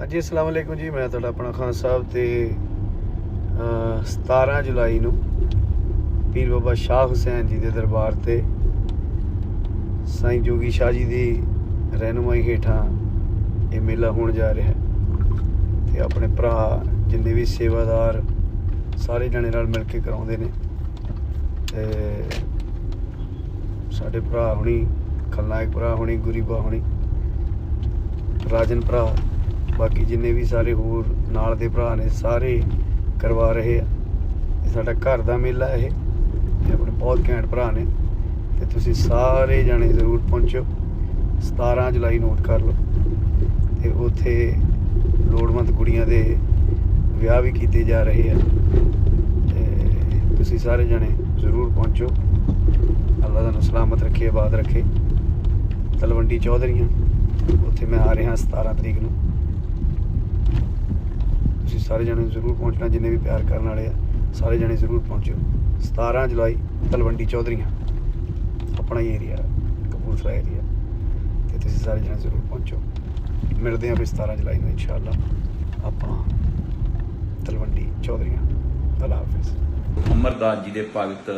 ਹਾਂਜੀ, ਅਸਲਾਮ ਅਲੈਕੁਮ ਜੀ, ਮੈਂ ਤੁਹਾਡਾ ਆਪਣਾ ਖਾਨ ਸਾਹਿਬ ਤੇ 17 ਜੁਲਾਈ ਨੂੰ ਪੀਰ ਬਾਬਾ ਸ਼ਾਹ ਹੁਸੈਨ ਜੀ ਦੇ ਦਰਬਾਰ ਤੇ ਸਾਈਂ ਜੋਗੀ ਸ਼ਾਹ ਜੀ ਦੀ ਰਹਿਨੁਮਾਈ ਹੇਠਾਂ ਇਹ ਮੇਲਾ ਹੋਣ ਜਾ ਰਿਹਾ ਹੈ ਤੇ ਆਪਣੇ ਭਰਾ ਜਿੰਨੇ ਵੀ ਸੇਵਾਦਾਰ ਸਾਰੇ ਜਣੇ ਨਾਲ ਮਿਲ ਕੇ ਕਰਾਉਂਦੇ ਨੇ ਤੇ ਸਾਡੇ ਭਰਾ ਹੁਣੀ, ਖਲਨਾਇਕ ਭਰਾ ਹੁਣੀ ਗੁਰੀਬਾ ਹੁਣੀ, ਰਾਜਨ ਭਰਾ ਬਾਕੀ ਜਿੰਨੇ ਵੀ ਸਾਰੇ ਹੋਰ ਨਾਲ ਦੇ ਭਰਾ ਨੇ, ਸਾਰੇ ਕਰਵਾ ਰਹੇ ਆ। ਇਹ ਸਾਡਾ ਘਰ ਦਾ ਮੇਲਾ ਇਹ। ਇਹ ਆਪਣੇ ਬਹੁਤ ਘੈਂਟ ਭਰਾ ਨੇ। ਤੇ ਤੁਸੀਂ ਸਾਰੇ ਜਣੇ ਜ਼ਰੂਰ ਪਹੁੰਚੋ। 17 ਜੁਲਾਈ ਨੋਟ ਕਰ ਲਓ। ਤੇ ਉੱਥੇ ਲੋੜਵੰਦ ਕੁੜੀਆਂ ਦੇ ਵਿਆਹ ਵੀ ਕੀਤੇ ਜਾ ਰਹੇ ਆ। ਤੇ ਤੁਸੀਂ ਸਾਰੇ ਜਣੇ ਜ਼ਰੂਰ ਪਹੁੰਚੋ। ਅੱਲਾ ਤੁਹਾਨੂੰ ਸਲਾਮਤ ਰੱਖੇ, ਆਬਾਦ ਰੱਖੇ। ਤਲਵੰਡੀ ਚੌਧਰੀਆਂ, ਉੱਥੇ ਮੈਂ ਆ ਰਿਹਾ 17 ਤਰੀਕ ਨੂੰ। ਸਾਰੇ ਜਣੇ ਜ਼ਰੂਰ ਪਹੁੰਚਣਾ, ਜਿੰਨੇ ਵੀ ਪਿਆਰ ਕਰਨ ਵਾਲੇ ਆ, ਸਾਰੇ ਜਣੇ ਜ਼ਰੂਰ ਪਹੁੰਚਿਓ। 17 ਜੁਲਾਈ, ਤਲਵੰਡੀ ਚੌਧਰੀਆਂ, ਆਪਣਾ ਹੀ ਏਰੀਆ ਕਪੂਰਥਲਾ ਏਰੀਆ ਤੇ ਤੁਸੀਂ ਸਾਰੇ ਜਣੇ ਜ਼ਰੂਰ ਪਹੁੰਚੋ ਮਿਲਦੇ ਹਾਂ ਫਿਰ 17 ਜੁਲਾਈ ਨੂੰ, ਇਨਸ਼ਾਅੱਲਾ ਆਪਾਂ ਤਲਵੰਡੀ ਚੌਧਰੀਆਂ। ਅੱਲਾ ਹਾਫਿਜ਼। ਅਮਰਦਾਸ ਜੀ ਦੇ ਭਗਤ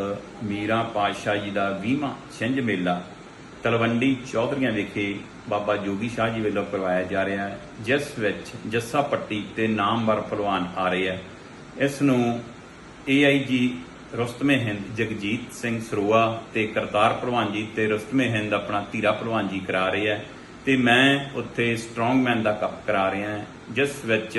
ਮੀਰਾ ਪਾਤਸ਼ਾਹ ਜੀ ਦਾ 20ਵਾਂ ਛਿੰਝ ਮੇਲਾ ਤਲਵੰਡੀ ਚੌਧਰੀਆਂ ਵਿਖੇ ਬਾਬਾ ਜੋਗੀ ਸ਼ਾਹ ਜੀ ਵੱਲੋਂ ਕਰਵਾਇਆ ਜਾ ਰਿਹਾ ਹੈ, ਜਿਸ ਵਿੱਚ ਜੱਸਾ ਪੱਟੀ ਤੇ ਨਾਮਵਰ ਪਹਿਲਵਾਨ ਆ ਰਹੇ ਹੈ। ਇਸ ਨੂੰ ਏਆਈਜੀ ਰੁਸਤਮੇ ਹਿੰਦ ਜਗਜੀਤ ਸਿੰਘ ਸਰੋਆ ਤੇ ਕਰਤਾਰ ਪਹਿਲਵਾਨ ਜੀ ਤੇ ਰੁਸਤਮੇ ਹਿੰਦ ਆਪਣਾ ਧੀਰਾ ਪਹਿਲਵਾਨ ਜੀ ਕਰਾ ਰਹੇ ਹੈ। ਤੇ ਮੈਂ ਉੱਥੇ ਸਟਰੋਂਗਮੈਨ ਦਾ ਕੱਪ ਕਰਾ ਰਿਹਾ ਹਾਂ, ਜਿਸ ਵਿੱਚ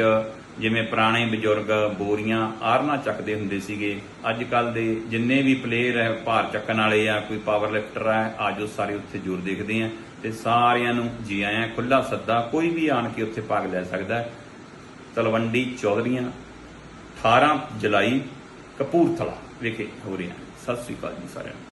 ਜਿਵੇਂ ਪੁਰਾਣੇ ਬਜ਼ੁਰਗ ਬੋਰੀਆਂ ਆਰਨਾ ਚੱਕਦੇ ਹੁੰਦੇ ਸੀਗੇ ਅੱਜ ਕੱਲ ਦੇ ਜਿੰਨੇ ਵੀ ਪਲੇਅਰ ਹੈ, ਭਾਰ ਚੱਕਣ ਵਾਲੇ ਆ, ਕੋਈ ਪਾਵਰ ਲਿਫਟਰ ਹੈ ਆਜੋ ਸਾਰੇ ਉੱਥੇ ਜ਼ੋਰ ਦੇਖਦੇ ਆ ਤੇ ਸਾਰਿਆਂ ਨੂੰ ਜੀ ਆਇਆਂ ਖੁੱਲਾ ਸੱਦਾ, ਕੋਈ ਵੀ ਆਣ ਕੇ ਉੱਥੇ ਭਾਗ ਲੈ ਸਕਦਾ ਤਲਵੰਡੀ ਚੌਧਰੀਆਂ 18 ਜੁਲਾਈ ਕਪੂਰਥਲਾ ਵਿਖੇ ਹੋ ਰਿਹਾ ਸਤਿ ਸ੍ਰੀ ਅਕਾਲ ਜੀ ਸਾਰਿਆਂ ਨੂੰ।